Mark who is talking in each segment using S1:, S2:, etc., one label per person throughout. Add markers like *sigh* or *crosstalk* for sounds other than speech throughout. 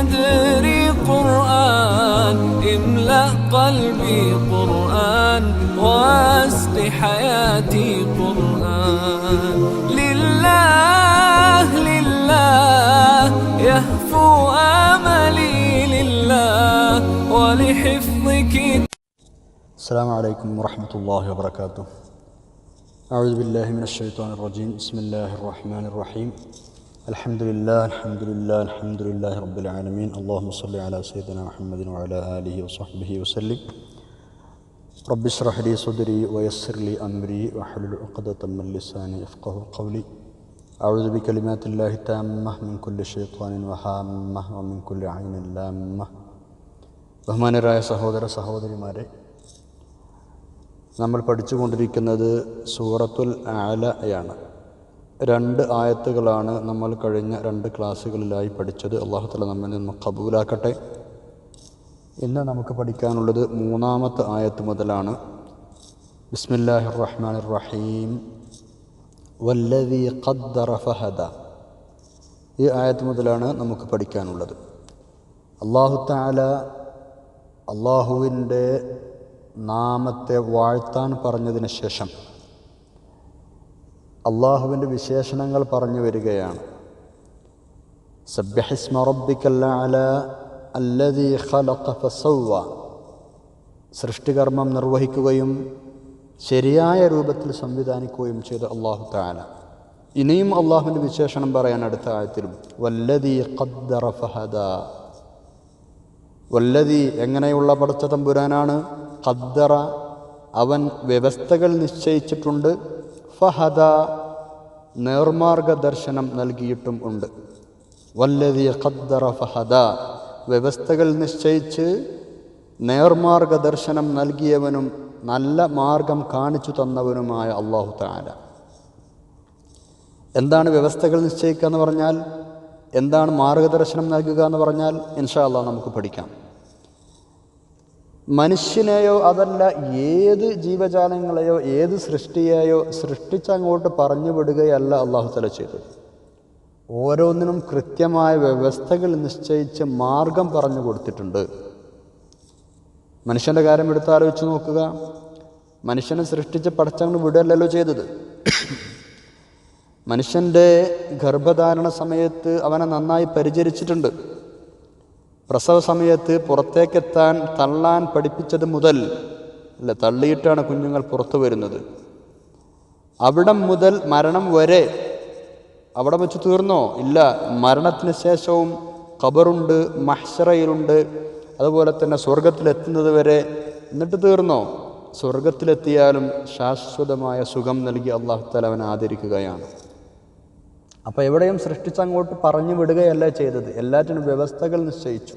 S1: صدري قرآن املأ قلبي قرآن واسق حياتي قرآن. لله لله يهفو آملي لله ولحفظ كتاب
S2: السلام عليكم ورحمة الله وبركاته. أعوذ بالله من الشيطان الرجيم. بسم الله الرحمن الرحيم. الحمد لله الحمد لله الحمد لله رب العالمين اللهم صل على سيدنا محمد وعلى آله وصحبه وسلم رب اشرح لي صدري ويسر لي أمري واحلل عقدة من لساني يفقه قولي أعوذ بكلمات الله التامة من كل شيطان وهامة ومن كل عين لامة ബഹുമാനരായ സഹോദര സഹോദരിമാരെ നമ്മൾ പഠിച്ചുകൊണ്ടിരിക്കുന്നത് സൂറത്തുൽ ആലയാണ് രണ്ട് ആയത്തുകളാണ് നമ്മൾ കഴിഞ്ഞ രണ്ട് ക്ലാസ്സുകളിലായി പഠിച്ചത്. അള്ളാഹുത്തല നമ്മിൽ നിന്ന് കബൂലാക്കട്ടെ ഇന്ന് നമുക്ക് പഠിക്കാനുള്ളത് മൂന്നാമത്തെ ആയത്ത് മുതലാണ്. ബിസ്മില്ലാഹിർ റഹ്മാനിർ റഹീം വല്ലതി ഖദ്ദറ ഫഹദ. ഈ ആയത്ത് മുതലാണ് നമുക്ക് പഠിക്കാനുള്ളത്. അള്ളാഹു താല അള്ളാഹുവിന്റെ നാമത്തെ വാഴ്ത്താൻ പറഞ്ഞതിന് ശേഷം അള്ളാഹുവിന്റെ വിശേഷണങ്ങൾ പറഞ്ഞു വരികയാണ്. അല ഖലഖ സൃഷ്ടികർമ്മം നിർവഹിക്കുകയും ശരിയായ രൂപത്തിൽ സംവിധാനിക്കുകയും ചെയ്ത അള്ളാഹു താല ഇനിയും അള്ളാഹുവിന്റെ വിശേഷണം പറയാൻ അടുത്ത ആയത്തിലും വല്ലതി ഖദ്ദറ ഫഹദ. വല്ലതി എങ്ങനെയുള്ള പടച്ച തമ്പുരാനാണ്? ഖദ്ദറ അവൻ വ്യവസ്ഥകൾ നിശ്ചയിച്ചിട്ടുണ്ട് ഫഹദ നേർമാർഗ ദർശനം നൽകിയിട്ടും ഉണ്ട്. വല്ലതി ഖദ്ദറ ഫഹദ. വ്യവസ്ഥകൾ നിശ്ചയിച്ച് നേർമാർഗ ദർശനം നൽകിയവനും നല്ല മാർഗം കാണിച്ചു തന്നവനുമായ അള്ളാഹു താല എന്താണ് വ്യവസ്ഥകൾ നിശ്ചയിക്കുക എന്ന് പറഞ്ഞാൽ എന്താണ് മാർഗദർശനം നൽകുക എന്ന് പറഞ്ഞാൽ ഇൻഷാ അള്ളാഹ് നമുക്ക് പഠിക്കാം. മനുഷ്യനെയോ അതല്ല ഏത് ജീവജാലങ്ങളെയോ ഏത് സൃഷ്ടിയെയോ സൃഷ്ടിച്ചങ്ങോട്ട് പറഞ്ഞു വിടുകയല്ല അള്ളാഹു തല ചെയ്തത്. ഓരോന്നിനും കൃത്യമായ വ്യവസ്ഥകൾ നിശ്ചയിച്ച് മാർഗം പറഞ്ഞു കൊടുത്തിട്ടുണ്ട്. മനുഷ്യന്റെ കാര്യം എടുത്താലോചിച്ച് നോക്കുക. മനുഷ്യനെ സൃഷ്ടിച്ച് പടച്ചങ്ങ് വിടുകയല്ലല്ലോ ചെയ്തത്. മനുഷ്യന്റെ ഗർഭധാരണ സമയത്ത് അവനെ നന്നായി പരിചരിച്ചിട്ടുണ്ട്. പ്രസവ സമയത്ത് പുറത്തേക്കെത്താൻ തള്ളാൻ പഠിപ്പിച്ചത് മുതൽ അല്ല തള്ളിയിട്ടാണ് കുഞ്ഞുങ്ങൾ പുറത്തു വരുന്നത്. അവിടം മുതൽ മരണം വരെ അവിടെ വെച്ച് തീർന്നോ? ഇല്ല. മരണത്തിന് ശേഷവും ഖബറുണ്ട് മഹ്ഷറയിലുണ്ട് അതുപോലെ തന്നെ സ്വർഗത്തിലെത്തുന്നത് വരെ എന്നിട്ട് തീർന്നോ? സ്വർഗത്തിലെത്തിയാലും ശാശ്വതമായ സുഖം നൽകി അള്ളാഹു തലവൻ ആദരിക്കുകയാണ്. അപ്പോൾ എവിടെയും സൃഷ്ടിച്ചങ്ങോട്ട് പറഞ്ഞു വിടുകയല്ല ചെയ്തത്. എല്ലാറ്റിനും വ്യവസ്ഥകൾ നിശ്ചയിച്ചു.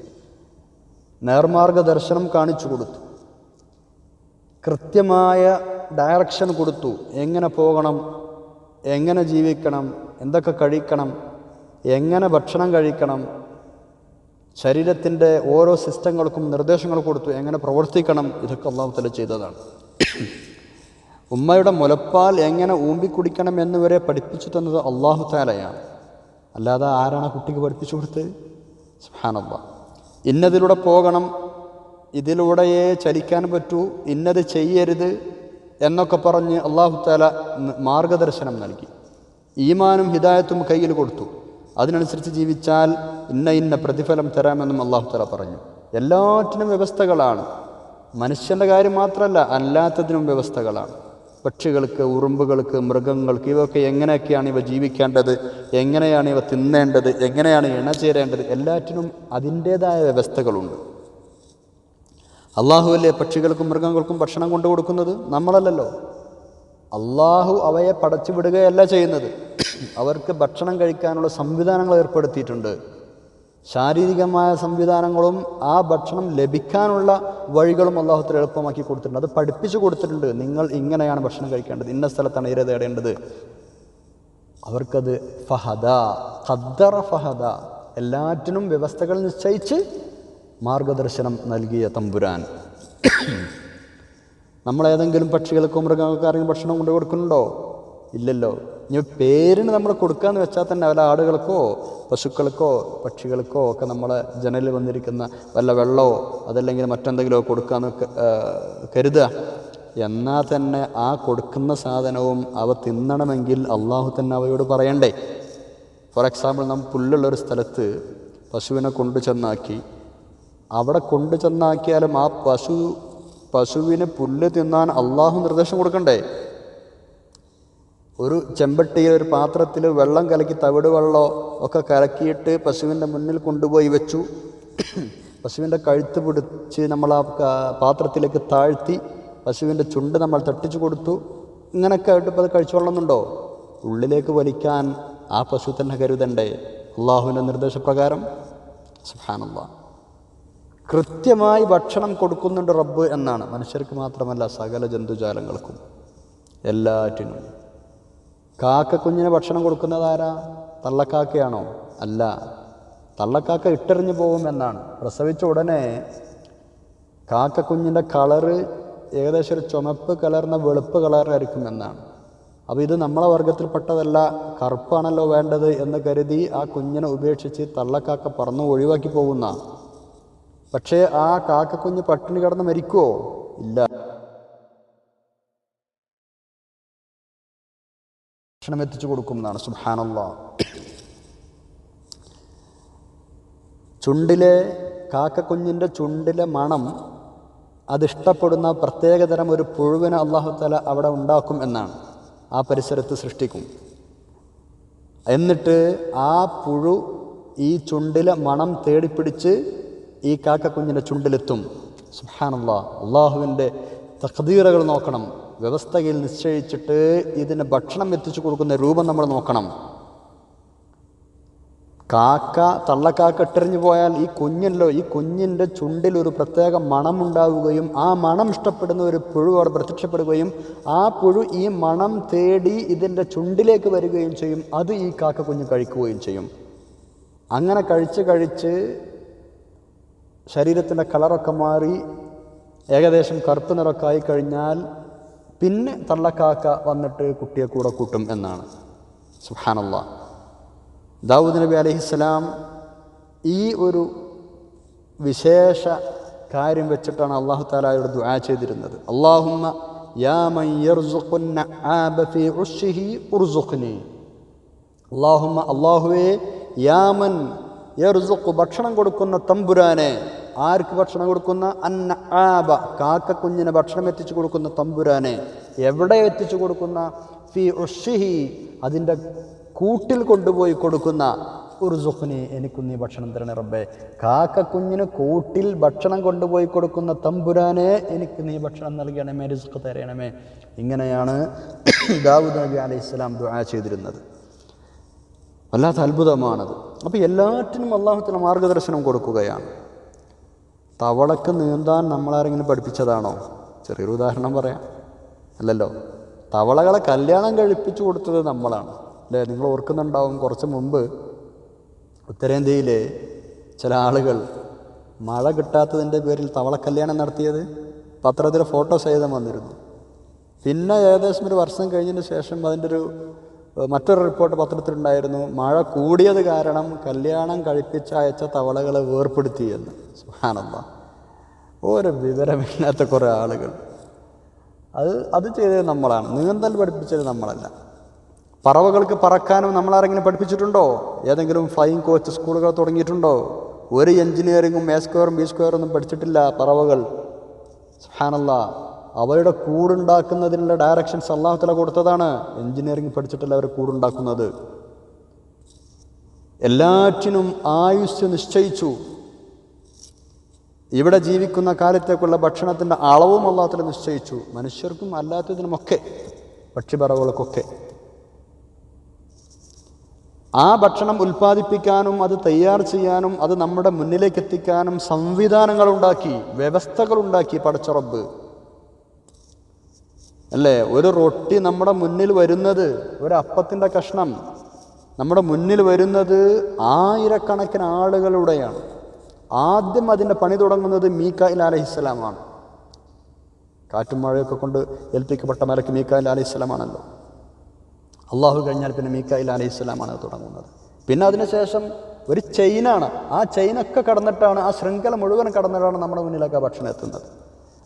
S2: നേർമാർഗ ദർശനം കാണിച്ചു കൊടുത്തു. കൃത്യമായ ഡയറക്ഷൻ കൊടുത്തു. എങ്ങനെ പോകണം? എങ്ങനെ ജീവിക്കണം? എന്തൊക്കെ കഴിക്കണം? എങ്ങനെ ഭക്ഷണം കഴിക്കണം? ശരീരത്തിന്റെ ഓരോ സിസ്റ്റങ്ങൾക്കും നിർദ്ദേശങ്ങൾ കൊടുത്തു. എങ്ങനെ പ്രവർത്തിക്കണം? ഇതൊക്കെ അള്ളാഹു ചെയ്തതാണ്. ഉമ്മയുടെ മുലപ്പാൽ എങ്ങനെ ഊമ്പിക്കുടിക്കണം എന്ന് വരെ പഠിപ്പിച്ചു തന്നത് അള്ളാഹു താലയാണ് അല്ലാതെ ആരാണ് കുട്ടിക്ക് പഠിപ്പിച്ചു കൊടുത്തത്? സുഹാനല്ല ഇന്നതിലൂടെ പോകണം ഇതിലൂടെയേ ചലിക്കാൻ പറ്റൂ ഇന്നത് ചെയ്യരുത് എന്നൊക്കെ പറഞ്ഞ് അള്ളാഹു താല മാർഗദർശനം നൽകി. ഈമാനും ഹിദായത്തും കയ്യിൽ കൊടുത്തു. അതിനനുസരിച്ച് ജീവിച്ചാൽ ഇന്ന ഇന്ന പ്രതിഫലം തരാമെന്നും അള്ളാഹു താല പറഞ്ഞു. എല്ലാറ്റിനും വ്യവസ്ഥകളാണ്. മനുഷ്യന്റെ കാര്യം മാത്രമല്ല അല്ലാത്തതിനും വ്യവസ്ഥകളാണ്. പക്ഷികൾക്ക് ഉറുമ്പുകൾക്ക് മൃഗങ്ങൾക്ക് ഇവയൊക്കെ എങ്ങനെയൊക്കെയാണ് ഇവ ജീവിക്കേണ്ടത്? എങ്ങനെയാണ് ഇവ തിന്നേണ്ടത്? എങ്ങനെയാണ് ഇണചേരേണ്ടത് എല്ലാറ്റിനും അതിന്റേതായ വ്യവസ്ഥകളുണ്ട്. അള്ളാഹുവല്ലേ പക്ഷികൾക്കും മൃഗങ്ങൾക്കും ഭക്ഷണം കൊണ്ടു കൊടുക്കുന്നത്? നമ്മളല്ലല്ലോ. അള്ളാഹു അവയെ പടച്ചു വിടുകയല്ല ചെയ്യുന്നത്. അവർക്ക് ഭക്ഷണം കഴിക്കാനുള്ള സംവിധാനങ്ങൾ ഏർപ്പെടുത്തിയിട്ടുണ്ട്. ശാരീരികമായ സംവിധാനങ്ങളും ആ ഭക്ഷണം ലഭിക്കാനുള്ള വഴികളും അള്ളാഹുത്തിൽ എളുപ്പമാക്കി കൊടുത്തിട്ടുണ്ട്. അത് പഠിപ്പിച്ചു കൊടുത്തിട്ടുണ്ട്. നിങ്ങൾ ഇങ്ങനെയാണ് ഭക്ഷണം കഴിക്കേണ്ടത്. ഇന്ന സ്ഥലത്താണ് ഇര തേടേണ്ടത്. അവർക്കത് ഫഹദ ഖദ്ദറ ഫഹദ. എല്ലാറ്റിനും വ്യവസ്ഥകൾ നിശ്ചയിച്ച് മാർഗദർശനം നൽകിയ തമ്പുരാൻ. നമ്മളേതെങ്കിലും പക്ഷികൾക്കോ മൃഗങ്ങൾക്കോ ആരെങ്കിലും ഭക്ഷണം കൊണ്ടു കൊടുക്കുന്നുണ്ടോ ഇല്ലല്ലോ. ഇനി പേരിന് നമ്മൾ കൊടുക്കാന്ന് വെച്ചാൽ തന്നെ വല്ല ആടുകൾക്കോ പശുക്കൾക്കോ പക്ഷികൾക്കോ ഒക്കെ നമ്മൾ ജനലിൽ വന്നിരിക്കുന്ന വല്ല വെള്ളമോ അതല്ലെങ്കിൽ മറ്റെന്തെങ്കിലുമോ കൊടുക്കാന്ന് എന്ന് കരുതുക. എന്നാൽ തന്നെ ആ കൊടുക്കുന്ന സാധനവും അവ തിന്നണമെങ്കിൽ അള്ളാഹു തന്നെ അവയോട് പറയണ്ടേ. ഫോർ എക്സാമ്പിൾ നാം പുല്ലുള്ളൊരു സ്ഥലത്ത് പശുവിനെ കൊണ്ടു ചെന്നാക്കി. അവിടെ കൊണ്ടു ചെന്നാക്കിയാലും ആ പശു പശുവിന് പുല്ല് തിന്നാൻ അള്ളാഹു നിർദ്ദേശം കൊടുക്കണ്ടേ? ഒരു ചെമ്പട്ടിയിൽ ഒരു പാത്രത്തിൽ വെള്ളം കലക്കി തവിട് വെള്ളമോ ഒക്കെ കലക്കിയിട്ട് പശുവിന്റെ മുന്നിൽ കൊണ്ടുപോയി വെച്ചു. പശുവിന്റെ കഴുത്ത് പിടിച്ച് നമ്മൾ ആ പാത്രത്തിലേക്ക് താഴ്ത്തി പശുവിന്റെ ചുണ്ട് നമ്മൾ തട്ടിച്ചു കൊടുത്തു. ഇങ്ങനെയൊക്കെ ആയിട്ട് ഇപ്പോൾ അത് കഴിച്ചുകൊള്ളുന്നുണ്ടോ ഉള്ളിലേക്ക് വലിക്കാൻ ആ പശു തന്നെ കരുതണ്ടേ? അള്ളാഹുവിന്റെ നിർദ്ദേശപ്രകാരം. സുഹാനുള്ള കൃത്യമായി ഭക്ഷണം കൊടുക്കുന്നുണ്ട് റബ്ബ് എന്നാണ്. മനുഷ്യർക്ക് മാത്രമല്ല സകല ജന്തുജാലങ്ങൾക്കും എല്ലാറ്റിനും. കാക്ക കുഞ്ഞിന് ഭക്ഷണം കൊടുക്കുന്നത് ആരാ? തള്ളക്കാക്കയാണോ? അല്ല. തള്ളക്കാക്ക ഇട്ടെറിഞ്ഞു പോകുമെന്നാണ് പ്രസവിച്ച ഉടനെ കാക്ക കുഞ്ഞിന്റെ കളറ് ഏകദേശം ഒരു ചുമപ്പ് കലർന്ന വെളുപ്പ് കളറായിരിക്കും എന്നാണ്. അപ്പോൾ ഇത് നമ്മളെ വർഗത്തിൽപ്പെട്ടതല്ല കറുപ്പാണല്ലോ വേണ്ടത് എന്ന് കരുതി ആ കുഞ്ഞിനെ ഉപേക്ഷിച്ച് തള്ളക്കാക്ക പറന്ന് ഒഴിവാക്കി പോകുന്ന. പക്ഷേ ആ കാക്കക്കുഞ്ഞ് പട്ടിണി കിടന്ന് മരിക്കുമോ ഇല്ല. ഭക്ഷണം എത്തിച്ചു കൊടുക്കും എന്നാണ് സുബാനല്ല ചുണ്ടിലെ കാക്കക്കുഞ്ഞിന്റെ ചുണ്ടിലെ മണം അതിഷ്ടപ്പെടുന്ന പ്രത്യേകതരം ഒരു പുഴുവിനെ അള്ളാഹുത്തല അവിടെ ഉണ്ടാക്കും എന്നാണ് ആ പരിസരത്ത് സൃഷ്ടിക്കും. എന്നിട്ട് ആ പുഴു ഈ ചുണ്ടിലെ മണം തേടിപ്പിടിച്ച് ഈ കാക്കക്കുഞ്ഞിന്റെ ചുണ്ടിലെത്തും. സുഹാനുള്ള അള്ളാഹുവിന്റെ തഖദീറകൾ നോക്കണം. വ്യവസ്ഥയിൽ നിശ്ചയിച്ചിട്ട് ഇതിന് ഭക്ഷണം എത്തിച്ചു കൊടുക്കുന്ന രൂപം നമ്മൾ നോക്കണം. കാക്ക തള്ളക്കാക്ക ഇട്ടെറിഞ്ഞു പോയാൽ ഈ കുഞ്ഞല്ലോ ഈ കുഞ്ഞിന്റെ ചുണ്ടിൽ ഒരു പ്രത്യേക മണമുണ്ടാവുകയും ആ മണം ഇഷ്ടപ്പെടുന്ന ഒരു പുഴു അവിടെ പ്രത്യക്ഷപ്പെടുകയും ആ പുഴു ഈ മണം തേടി ഇതിന്റെ ചുണ്ടിലേക്ക് വരികയും ചെയ്യും. അത് ഈ കാക്ക കുഞ്ഞ് കഴിക്കുകയും ചെയ്യും. അങ്ങനെ കഴിച്ച് കഴിച്ച് ശരീരത്തിന്റെ കളറൊക്കെ മാറി ഏകദേശം കറുപ്പ് നിറക്കായി കഴിഞ്ഞാൽ പിന്നെ തള്ളക്കാക്ക വന്നിട്ട് കുട്ടിയെ കൂടെ കൂട്ടും എന്നാണ്. സുഹാനല്ല ദാവൂദ് നബി അലഹിസ്സലാം ഈ ഒരു വിശേഷ കാര്യം വെച്ചിട്ടാണ് അള്ളാഹു താലായോട് ദുആ ചെയ്തിരുന്നത്. അള്ളാഹുമ്മ യാമൻ ഭക്ഷണം കൊടുക്കുന്ന തമ്പുരാനെ ആർക്ക് ഭക്ഷണം കൊടുക്കുന്ന? അന്ന ആബ കാക്കക്കുഞ്ഞിന് ഭക്ഷണം എത്തിച്ചു കൊടുക്കുന്ന തമ്പുരാനെ. എവിടെ എത്തിച്ചു കൊടുക്കുന്ന? ഫി ഉഷിഹി അതിന്റെ കൂട്ടിൽ കൊണ്ടുപോയി കൊടുക്കുന്ന. ഒരു സുഖ്നി എനിക്ക് നീ ഭക്ഷണം തരണേ റബ്ബേ. കാക്കക്കുഞ്ഞിന് കൂട്ടിൽ ഭക്ഷണം കൊണ്ടുപോയി കൊടുക്കുന്ന തമ്പുരാനെ എനിക്ക് നീ ഭക്ഷണം നൽകണമേ റിസ്ക് തരണമേ. ഇങ്ങനെയാണ് *coughs* ദാവൂദ് നബി അലൈഹി സ്വലാം ദുആ ചെയ്തിരുന്നത്. വല്ലാത്ത അത്ഭുതമാണത്. അപ്പോൾ എല്ലാറ്റിനും അള്ളാഹുത്തിന് മാർഗദർശനം കൊടുക്കുകയാണ്. തവളക്ക് നീന്താൻ നമ്മളാരെങ്കിലും പഠിപ്പിച്ചതാണോ? ചെറിയൊരു ഉദാഹരണം പറയാം. അല്ലല്ലോ. തവളകളെ കല്യാണം കഴിപ്പിച്ചു കൊടുത്തത് നമ്മളാണ്. അല്ലേ? നിങ്ങൾ ഓർക്കുന്നുണ്ടാവും കുറച്ച് മുമ്പ് ഉത്തരേന്ത്യയിലെ ചില ആളുകൾ മഴ കിട്ടാത്തതിന്റെ പേരിൽ തവള കല്യാണം നടത്തിയത് പത്രത്തിൽ ഫോട്ടോ സഹിതം വന്നിരുന്നു. പിന്നെ ഏകദേശം ഒരു വർഷം കഴിഞ്ഞതിന് ശേഷം അതിന്റെ ഒരു മറ്റൊരു റിപ്പോർട്ട് പത്രത്തിലുണ്ടായിരുന്നു. മഴ കൂടിയത് കാരണം കല്യാണം കഴിപ്പിച്ച അയച്ച തവളകളെ വേർപ്പെടുത്തി എന്ന് സുഹാനന്ദ ഒരു വിവരമില്ലാത്ത കുറേ ആളുകൾ. അത് അത് ചെയ്തത് നമ്മളാണ്. നീന്തൽ പഠിപ്പിച്ചത് നമ്മളല്ല. പറവകൾക്ക് പറക്കാനും നമ്മളാരെങ്കിലും പഠിപ്പിച്ചിട്ടുണ്ടോ? ഏതെങ്കിലും ഫ്ലൈയിങ് കോച്ച് സ്കൂളുകൾ തുടങ്ങിയിട്ടുണ്ടോ? ഒരു എഞ്ചിനീയറിങ്ങും എ സ്ക്വയറും ബി സ്ക്വയറും ഒന്നും പഠിച്ചിട്ടില്ല പറവകൾ. സുഹാനല്ല അവയുടെ കൂടുണ്ടാക്കുന്നതിനുള്ള ഡയറക്ഷൻസ് അള്ളാഹുത്തല കൊടുത്തതാണ്. എഞ്ചിനീയറിംഗ് പഠിച്ചിട്ടല്ല അവർ കൂടുണ്ടാക്കുന്നത്. എല്ലാറ്റിനും ആയുസ് നിശ്ചയിച്ചു. ഇവിടെ ജീവിക്കുന്ന കാലത്തേക്കുള്ള ഭക്ഷണത്തിന്റെ അളവും അള്ളാഹത്തിൽ നിശ്ചയിച്ചു. മനുഷ്യർക്കും അല്ലാത്തതിനുമൊക്കെ പക്ഷിപറവുകൾക്കൊക്കെ ആ ഭക്ഷണം ഉൽപ്പാദിപ്പിക്കാനും അത് തയ്യാർ ചെയ്യാനും അത് നമ്മുടെ മുന്നിലേക്ക് എത്തിക്കാനും സംവിധാനങ്ങളുണ്ടാക്കി വ്യവസ്ഥകളുണ്ടാക്കി പടച്ചുറബ് അല്ലേ? ഒരു റൊട്ടി നമ്മുടെ മുന്നിൽ വരുന്നത് ഒരു അപ്പത്തിന്റെ കഷ്ണം നമ്മുടെ മുന്നിൽ വരുന്നത് ആയിരക്കണക്കിന് ആളുകളുടെയാണ്. ആദ്യം അതിന്റെ പണി തുടങ്ങുന്നത് മീക്കായിൽ അലഹിസ്സലാമാണ്. കാറ്റും മഴയൊക്കെ കൊണ്ട് ഏൽപ്പിക്കപ്പെട്ട മലക്ക് മീക്കായിൽ അലഹിസ്സലാമാണല്ലോ. അള്ളാഹു കഴിഞ്ഞാൽ പിന്നെ മീക്കായിൽ അലഹിസ്സലാമാണ് തുടങ്ങുന്നത്. പിന്നെ അതിനുശേഷം ഒരു ചെയിനാണ് ആ ചെയിനൊക്കെ കടന്നിട്ടാണ് ആ ശൃംഖല മുഴുവൻ കടന്നിട്ടാണ് നമ്മുടെ മുന്നിലേക്ക് ഭക്ഷണം എത്തുന്നത്.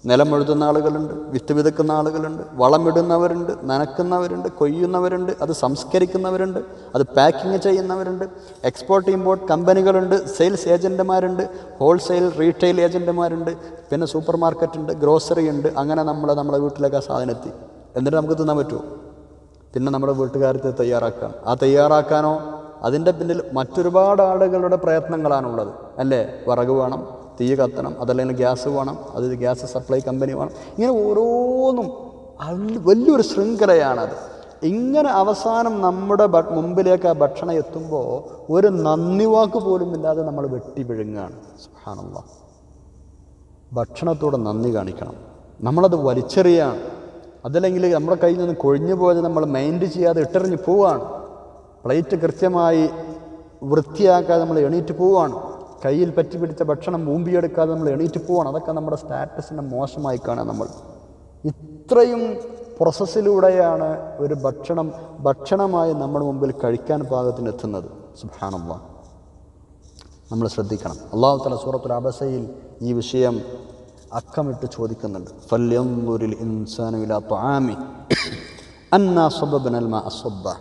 S2: നിലം എഴുതുന്ന ആളുകളുണ്ട് വിത്ത് വിതക്കുന്ന ആളുകളുണ്ട് വളമിടുന്നവരുണ്ട് നനക്കുന്നവരുണ്ട് കൊയ്യുന്നവരുണ്ട് അത് സംസ്കരിക്കുന്നവരുണ്ട് അത് പാക്കിങ് ചെയ്യുന്നവരുണ്ട് എക്സ്പോർട്ട് ഇമ്പോർട്ട് കമ്പനികളുണ്ട് സെയിൽസ് ഏജന്റുമാരുണ്ട് ഹോൾസെയിൽ റീറ്റെയിൽ ഏജന്റുമാരുണ്ട് പിന്നെ സൂപ്പർ മാർക്കറ്റ് ഉണ്ട് ഗ്രോസറി ഉണ്ട് അങ്ങനെ നമ്മൾ നമ്മുടെ വീട്ടിലേക്ക് ആ സാധനം എത്തി. എന്നിട്ട് നമുക്ക് തിന്നാൻ പറ്റുമോ? പിന്നെ നമ്മുടെ വീട്ടുകാരത്തെ തയ്യാറാക്കാൻ ആ തയ്യാറാക്കാനോ അതിന്റെ പിന്നിൽ മറ്റൊരുപാട് ആളുകളുടെ പ്രയത്നങ്ങളാണുള്ളത്. അല്ലേ? വിറക് വേണം തീ കത്തണം അതല്ലെങ്കിൽ ഗ്യാസ് വേണം അത് ഗ്യാസ് സപ്ലൈ കമ്പനി വേണം. ഇങ്ങനെ ഓരോന്നും വലിയൊരു ശൃംഖലയാണത്. ഇങ്ങനെ അവസാനം നമ്മുടെ മുമ്പിലേക്ക് ആ ഭക്ഷണം എത്തുമ്പോൾ ഒരു നന്ദി വാക്ക് പോലും ഇല്ലാതെ നമ്മൾ വെട്ടി വിഴുങ്ങുകയാണ്. സുഹാനുള്ള ഭക്ഷണത്തോട് നന്ദി കാണിക്കണം. നമ്മളത് വലിച്ചെറിയാണ്. അതല്ലെങ്കിൽ നമ്മുടെ കയ്യിൽ നിന്ന് കൊഴിഞ്ഞു പോയത് നമ്മൾ മൈൻഡ് ചെയ്യാതെ ഇട്ടെറിഞ്ഞ് പോവുകയാണ് പ്ലേറ്റ് കൃത്യമായി വൃത്തിയാക്കാതെ നമ്മൾ എണീറ്റ് പോവുകയാണ് കയ്യിൽ പറ്റി പിടിച്ച ഭക്ഷണം മൂമ്പിയെടുക്കാതെ നമ്മൾ എണീറ്റ് പോവുകയാണ് അതൊക്കെ നമ്മുടെ സ്റ്റാറ്റസിനെ മോശമായി കാണുക നമ്മൾ ഇത്രയും പ്രോസസ്സിലൂടെയാണ് ഒരു ഭക്ഷണം ഭക്ഷണമായി നമ്മുടെ മുമ്പിൽ കഴിക്കാൻ പാകത്തിന് എത്തുന്നത് സുബാനുള്ള നമ്മൾ ശ്രദ്ധിക്കണം അള്ളാഹു തല സൂറത്തുൽ അബസയിൽ ഈ വിഷയം അക്കമിട്ട് ചോദിക്കുന്നുണ്ട് ഫല്യൻദുരിൽ ഇൻസാനു ഇലാ ത്വആമി അന്നാ صببنا الماء صبا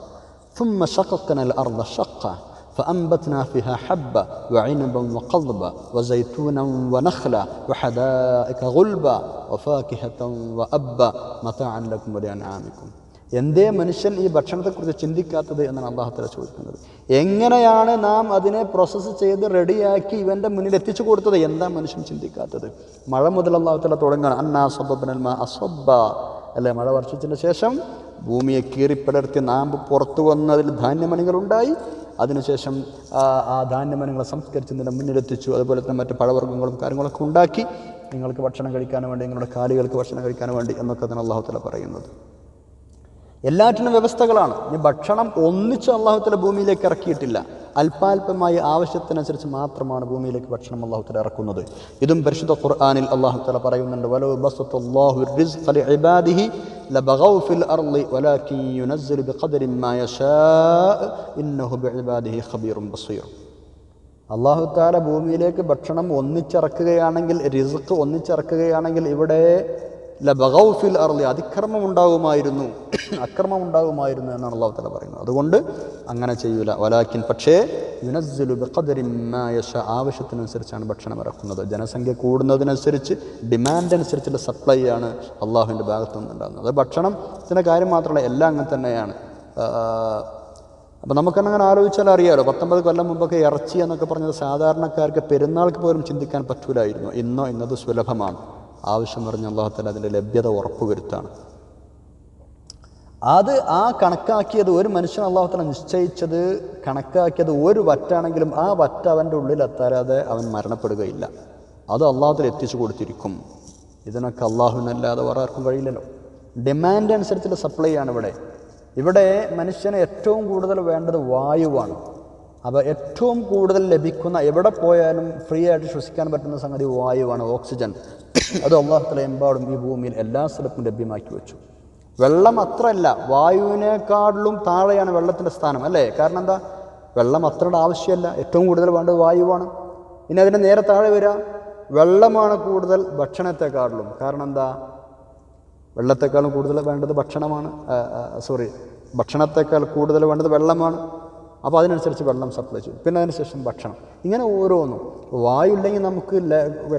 S2: ثم شققنا الأرض شقا فأنبتنا فيها حبا وعنبا وقضبا وزيتونا ونخلا وحدائق غلبا وفاكهة وأبا متاعا لكم ولأنعامكم എന്തേ മനുഷ്യൻ ഈ ഭക്ഷണത്തെക്കുറിച്ച് ചിന്തിക്കാത്തത് എന്നാണ് അള്ളാഹുത്തല ചോദിക്കുന്നത് എങ്ങനെയാണ് നാം അതിനെ പ്രോസസ്സ് ചെയ്ത് റെഡിയാക്കി ഇവൻ്റെ മുന്നിൽ എത്തിച്ചു കൊടുത്തത് എന്താ മനുഷ്യൻ ചിന്തിക്കാത്തത് മഴ മുതൽ അള്ളാഹുത്തല തുടങ്ങുകയാണ് അന്നാ സ്വബനൽമ അസ്വബ അല്ലെ മഴ വർഷിച്ചതിന് ശേഷം ഭൂമിയെ കീറിപ്പടർത്തി നാമ്പ് പുറത്തു വന്നതിൽ ധാന്യമണികളുണ്ടായി അതിനുശേഷം ആ ധാന്യമനങ്ങളെ സംസ്കരിച്ച് നിന്റെ മുന്നിലെത്തിച്ചു. അതുപോലെ തന്നെ മറ്റ് പഴവർഗങ്ങളും കാര്യങ്ങളൊക്കെ ഉണ്ടാക്കി നിങ്ങൾക്ക് ഭക്ഷണം കഴിക്കാൻ വേണ്ടി നിങ്ങളുടെ കാലികൾക്ക് ഭക്ഷണം കഴിക്കാൻ വേണ്ടി എന്നൊക്കെ തന്നെ അള്ളാഹുത്തല പറയുന്നത്. എല്ലാറ്റിനും വ്യവസ്ഥകളാണ്. ഈ ഭക്ഷണം ഒന്നിച്ച് അള്ളാഹുത്തല ഭൂമിയിലേക്ക് ഇറക്കിയിട്ടില്ല. അല്പാൽപമായി ആവശ്യത്തിനനുസരിച്ച് മാത്രമാണ് ഭൂമിയിലേക്ക് ഭക്ഷണം അള്ളാഹുത്തല ഇറക്കുന്നത് ഇതും പരിശുദ്ധ ഖുർആാനിൽ അള്ളാഹുത്തല പറയുന്നുണ്ട് വലോ ബസത്തുല്ലാഹു الرزق لعباده لبغوا في الأرض ولكن ينزل بقدر ما يشاء إنه بعباده خبير بصير അള്ളാഹു താല ഭൂമിയിലേക്ക് ഭക്ഷണം ഒന്നിച്ചിറക്കുകയാണെങ്കിൽ റിസ്ക് ഒന്നിച്ചിറക്കുകയാണെങ്കിൽ ഇവിടെ ലബഗൗഫിൽ അർലി അതിക്രമം ഉണ്ടാകുമായിരുന്നു *coughs* അക്രമം ഉണ്ടാകുമായിരുന്നു എന്നാണ് അള്ളാഹു തല പറയുന്നത്. അതുകൊണ്ട് അങ്ങനെ ചെയ്യൂല. വലാക്കിൻ പക്ഷേ യുനസ്സുലു ബിഖദരിമായശ ആവശ്യത്തിനനുസരിച്ചാണ് ഭക്ഷണം ഇറക്കുന്നത്. ജനസംഖ്യ കൂടുന്നതിനനുസരിച്ച് ഡിമാൻഡ് അനുസരിച്ചുള്ള സപ്ലൈ ആണ് അള്ളാഹുവിന്റെ ഭാഗത്തു നിന്നുണ്ടാകുന്നത്. അത് ഭക്ഷണത്തിന്റെ കാര്യം മാത്രമല്ല എല്ലാം അങ്ങനെ തന്നെയാണ്. അപ്പോൾ നമുക്കെന്നങ്ങനെ ആലോചിച്ചാൽ അറിയാമല്ലോ പത്തൊമ്പത് കൊല്ലം മുമ്പൊക്കെ ഇറച്ചി എന്നൊക്കെ പറഞ്ഞത് സാധാരണക്കാർക്ക് പെരുന്നാൾക്ക് പോലും ചിന്തിക്കാൻ പറ്റൂലായിരുന്നു. ഇന്നോ ഇന്നത് സുലഭമാണ്. ആവശ്യം പറഞ്ഞ അള്ളാഹുത്തല അതിന്റെ ലഭ്യത ഉറപ്പുവരുത്താണ് അത് ആ കണക്കാക്കിയത് ഒരു മനുഷ്യൻ അള്ളാഹുത്തല നിശ്ചയിച്ചത് കണക്കാക്കിയത് ഒരു വറ്റാണെങ്കിലും ആ വറ്റ അവന്റെ ഉള്ളിലെത്താതെ അവൻ മരണപ്പെടുകയില്ല. അത് അള്ളാഹത്തിൽ എത്തിച്ചു കൊടുത്തിരിക്കും. ഇതിനൊക്കെ അള്ളാഹുവിനല്ലാതെ വേറെ ആർക്കും കഴിയില്ലല്ലോ ഡിമാൻഡ് അനുസരിച്ചുള്ള സപ്ലൈ ആണ് ഇവിടെ. ഇവിടെ മനുഷ്യന് ഏറ്റവും കൂടുതൽ വേണ്ടത് വായുവാണ്. അപ്പോൾ ഏറ്റവും കൂടുതൽ ലഭിക്കുന്ന എവിടെ പോയാലും ഫ്രീ ആയിട്ട് ശ്വസിക്കാൻ പറ്റുന്ന സംഗതി വായുവാണ് ഓക്സിജൻ അത് അള്ളാഹുത്തല എമ്പാടും ഈ ഭൂമിയിൽ എല്ലാ സ്ഥലത്തും ലഭ്യമാക്കി വെച്ചു. വെള്ളം അത്രയല്ല വായുവിനേക്കാളിലും താഴെയാണ് വെള്ളത്തിന്റെ സ്ഥാനം അല്ലേ? കാരണം എന്താ? വെള്ളം അത്രയുടെ ആവശ്യമല്ല ഏറ്റവും കൂടുതൽ വേണ്ടത് വായുവാണ്. ഇനി അതിന്റെ നേരെ താഴെ വരിക വെള്ളമാണ് കൂടുതൽ ഭക്ഷണത്തെക്കാളിലും കാരണം എന്താ? വെള്ളത്തെക്കാളും കൂടുതൽ വേണ്ടത് ഭക്ഷണമാണ് സോറി ഭക്ഷണത്തെക്കാൾ കൂടുതൽ വേണ്ടത് വെള്ളമാണ്. അപ്പോൾ അതിനനുസരിച്ച് വെള്ളം സപ്ലൈ ചെയ്യും പിന്നെ അതിനുശേഷം ഭക്ഷണം. ഇങ്ങനെ ഓരോന്നും. വായു ഇല്ലെങ്കിൽ നമുക്ക്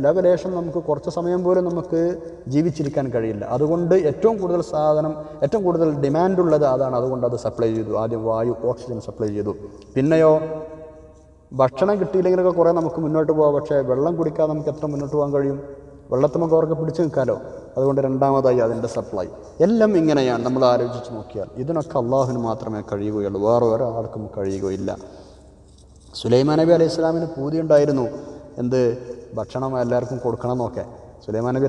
S2: ലവലേശം നമുക്ക് കുറച്ച് സമയം പോലും നമുക്ക് ജീവിച്ചിരിക്കാൻ കഴിയില്ല. അതുകൊണ്ട് ഏറ്റവും കൂടുതൽ സാധനം ഏറ്റവും കൂടുതൽ ഡിമാൻഡുള്ളത് അതാണ്. അതുകൊണ്ട് അത് സപ്ലൈ ചെയ്തു. ആദ്യം വായു ഓക്സിജൻ സപ്ലൈ ചെയ്തു. പിന്നെയോ ഭക്ഷണം കിട്ടിയില്ലെങ്കിലൊക്കെ കുറേ നമുക്ക് മുന്നോട്ട് പോകാം പക്ഷേ വെള്ളം കുടിക്കാതെ നമുക്ക് എത്ര മുന്നോട്ട് പോകാൻ കഴിയും? വെള്ളത്തിൽ നമുക്ക് അവർക്ക് പിടിച്ചു നിൽക്കാമല്ലോ അതുകൊണ്ട് രണ്ടാമതായി അതിന്റെ സപ്ലൈ എല്ലാം ഇങ്ങനെയാണ്. നമ്മൾ ആലോചിച്ച് നോക്കിയാൽ ഇതിനൊക്കെ അള്ളാഹുവിന് മാത്രമേ കഴിയുകയുള്ളൂ. വേറെ ഒരാൾക്കും കഴിയുകയില്ല. സുലൈമാൻ നബി അലൈഹി സ്വലാമിന് പൂതിയുണ്ടായിരുന്നു എന്ത്? ഭക്ഷണം എല്ലാവർക്കും കൊടുക്കണം എന്നൊക്കെ സുലൈമാൻ നബി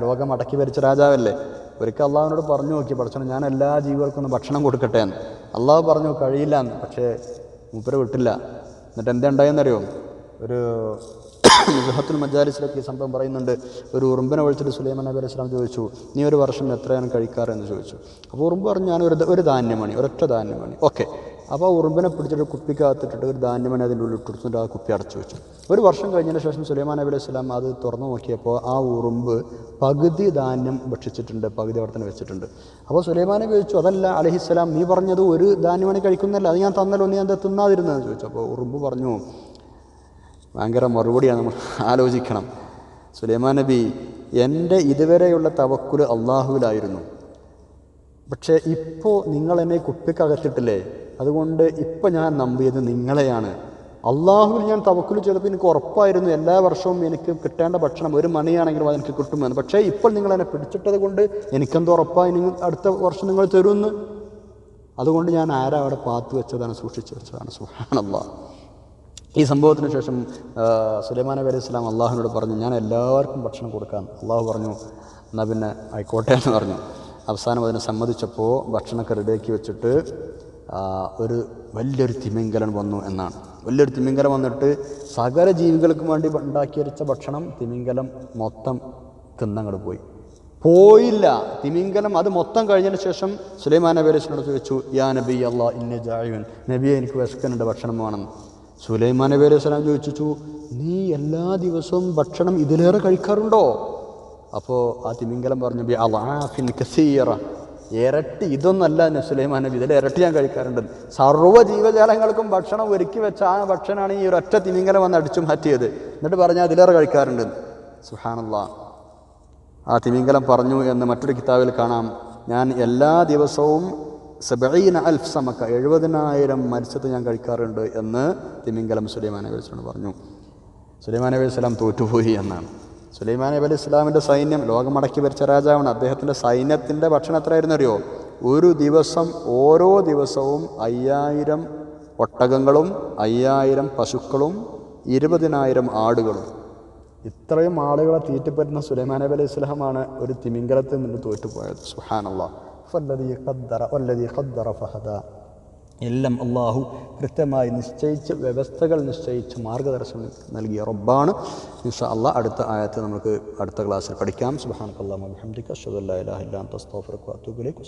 S2: ലോകം അടക്കി ഭരിച്ച രാജാവല്ലേ? ഒരിക്കൽ അള്ളാഹുവിനോട് പറഞ്ഞു നോക്കി പഠിച്ചോ ഞാൻ എല്ലാ ജീവികൾക്കും ഒന്ന് ഭക്ഷണം കൊടുക്കട്ടെ എന്ന്. അള്ളാഹു പറഞ്ഞു കഴിയില്ല എന്ന്. പക്ഷേ മൂപ്പര് വിട്ടില്ല. എന്നിട്ട് എന്താ ഉണ്ടായെന്നറിയോ ഒരു ജുഹത്തുൽ മജാലിസിലൊക്കെ ഈ സംഭവം പറയുന്നുണ്ട്. ഒരു ഉറുമ്പിനെ വിളിച്ചിട്ട് സുലൈമാൻ നബി അലൈഹി സ്വലാം ചോദിച്ചു നീ ഒരു വർഷം എത്രയാണ് കഴിക്കാറ്? എന്ന് ചോദിച്ചു. അപ്പോൾ ഉറുമ്പ് പറഞ്ഞു ഞാൻ ഒരു ഒരു ധാന്യമണി ഒരൊറ്റ ധാന്യമണി. ഓക്കെ. അപ്പോൾ ഉറുമ്പിനെ പിടിച്ചിട്ട് കുപ്പിക്കകത്തിട്ടിട്ട് ഒരു ധാന്യമണി അതിന്റെ ഉള്ളിൽ ഇട്ടിട്ട് ആ കുപ്പി അടച്ചു വെച്ചു. ഒരു വർഷം കഴിഞ്ഞതിന് ശേഷം സുലൈമാൻ നബി അലൈഹി സ്വലാം അത് തുറന്നു നോക്കിയപ്പോൾ ആ ഉറുമ്പ് പകുതി ധാന്യം ഭക്ഷിച്ചിട്ടുണ്ട് പകുതി അവിടെ തന്നെ വെച്ചിട്ടുണ്ട്. അപ്പോൾ സുലൈമാൻ ചോദിച്ചു അതല്ല അലഹിസ്സലാം നീ പറഞ്ഞത് ഒരു ധാന്യമണി കഴിക്കുന്നല്ല അത് ഞാൻ തന്നല്ലോ നീ എന്താ തിന്നാതിരുന്നതെന്ന് ചോദിച്ചു. അപ്പോൾ ഉറുമ്പ് പറഞ്ഞു ഭയങ്കര മറുപടിയാണ് നമ്മൾ ആലോചിക്കണം. സുലൈമാൻ നബി എന്റെ ഇതുവരെയുള്ള തവക്കുൽ അള്ളാഹുവിലായിരുന്നു. പക്ഷേ ഇപ്പോൾ നിങ്ങളെന്നെ കുപ്പിക്കകത്തിട്ടില്ലേ? അതുകൊണ്ട് ഇപ്പോൾ ഞാൻ നമ്പിയത് നിങ്ങളെയാണ്. അള്ളാഹുവിൽ ഞാൻ തവക്കുൽ ചെയ്തപ്പോൾ എനിക്ക് ഉറപ്പായിരുന്നു എല്ലാ വർഷവും എനിക്ക് കിട്ടേണ്ട ഭക്ഷണം ഒരു മണിയാണെങ്കിലും അതെനിക്ക് കിട്ടുമെന്ന്. പക്ഷേ ഇപ്പോൾ നിങ്ങൾ എന്നെ പിടിച്ചിട്ടത് കൊണ്ട് എനിക്കെന്തോ ഉറപ്പായി നിങ്ങൾ അടുത്ത വർഷം നിങ്ങൾ തരുമെന്ന്? അതുകൊണ്ട് ഞാൻ ആരാ അവിടെ പാത്തു വെച്ചതാണ് സൂക്ഷിച്ചു വെച്ചതാണ്. സുഹാനല്ലാ ഈ സംഭവത്തിന് ശേഷം സുലൈമാൻ നബി അലൈഹി സ്വലാം അള്ളാഹുവിനോട് പറഞ്ഞു ഞാൻ എല്ലാവർക്കും ഭക്ഷണം കൊടുക്കാം. അള്ളാഹു പറഞ്ഞു എന്നാൽ പിന്നെ ആയിക്കോട്ടെ എന്ന് പറഞ്ഞു. അവസാനം അതിനെ സമ്മതിച്ചപ്പോൾ ഭക്ഷണമൊക്കെ റെഡിയാക്കി വെച്ചിട്ട് ഒരു വലിയൊരു തിമിംഗലം വന്നു എന്നാണ്. വലിയൊരു തിമിംഗലം വന്നിട്ട് സകല ജീവികൾക്കും വേണ്ടി ഉണ്ടാക്കി വരച്ച ഭക്ഷണം തിമിംഗലം മൊത്തം തിന്നങ്ങോട്ട് പോയി. പോയില്ല. തിമിംഗലം അത് മൊത്തം കഴിഞ്ഞതിന് ശേഷം സുലൈമാൻ നബി അലൈഹി സ്വലാം ചോദിച്ചു യാ നബി അള്ളാ ഇന്ന ജായുൻ. നബിയെ എനിക്ക് വിശക്കുന്നുണ്ട് ഭക്ഷണം വേണം. സുലൈമാൻ നബി അലൈഹി സ്വലാം ചോദിച്ചു നീ എല്ലാ ദിവസവും ഭക്ഷണം ഇതിലേറെ കഴിക്കാറുണ്ടോ? അപ്പോൾ ആ തിമിംഗലം പറഞ്ഞു ബി കസീറ. ഇരട്ടി ഇതൊന്നല്ല എന്നെ സുലൈമാൻ നബി ഇതിൽ ഇരട്ടി ഞാൻ കഴിക്കാറുണ്ട്. സർവ ജീവജാലങ്ങൾക്കും ഭക്ഷണം ഒരുക്കി വെച്ച ആ ഭക്ഷണമാണ് ഈ ഒരൊറ്റ തിമിംഗലം വന്ന് അടിച്ചു മാറ്റിയത്. എന്നിട്ട് പറഞ്ഞാൽ അതിലേറെ കഴിക്കാറുണ്ട്. സുഹാനുള്ള ആ തിമിംഗലം പറഞ്ഞു എന്ന് മറ്റൊരു കിതാബിൽ കാണാം. ഞാൻ എല്ലാ ദിവസവും സബീന അൽഫ് സമക്ക എഴുപതിനായിരം മത്സ്യത്തെ ഞാൻ കഴിക്കാറുണ്ട് എന്ന് തിമിംഗലം സുലൈമാൻ നബി അലിസ്ലാം പറഞ്ഞു. സുലൈമാൻ നബി വസ്ലാം തോറ്റുപോയി എന്നാണ്. സുലൈമാൻ നബി അലൈഹി ഇസ്ലാമിന്റെ സൈന്യം ലോകമടക്കി ഭരിച്ച രാജാവാണ്. അദ്ദേഹത്തിന്റെ സൈന്യത്തിന്റെ ഭക്ഷണം എത്രയായിരുന്നു അറിയോ? ഒരു ദിവസം ഓരോ ദിവസവും അയ്യായിരം ഒട്ടകങ്ങളും അയ്യായിരം പശുക്കളും ഇരുപതിനായിരം ആടുകളും. ഇത്രയും ആളുകളെ തീറ്റപ്പറ്റുന്ന സുലൈമാൻ നബി അലൈഹി ഇസ്ലാമാണ് ഒരു തിമിംഗലത്തിൽ നിന്ന് തോറ്റുപോയത്. സുഹാനല്ലാ ഖദ്ദറ ഖദ്ദറ എല്ലാം അള്ളാഹു കൃത്യമായി നിശ്ചയിച്ച് വ്യവസ്ഥകൾ നിശ്ചയിച്ച് മാർഗദർശനം നൽകിയ റബ്ബാണ്. ഇൻഷാ അള്ളാഹ് അടുത്ത ആയത്ത് നമുക്ക് അടുത്ത ക്ലാസ്സിൽ പഠിക്കാം. സുബാനക്കല്ലാ അലഹമ്മദിക്ക് അഷ്ഹദു അല്ലാ ഇലാഹ ഇല്ലാ അൻത അസ്തഗ്ഫിറുക വഅത്തൂബു ഇലൈക്.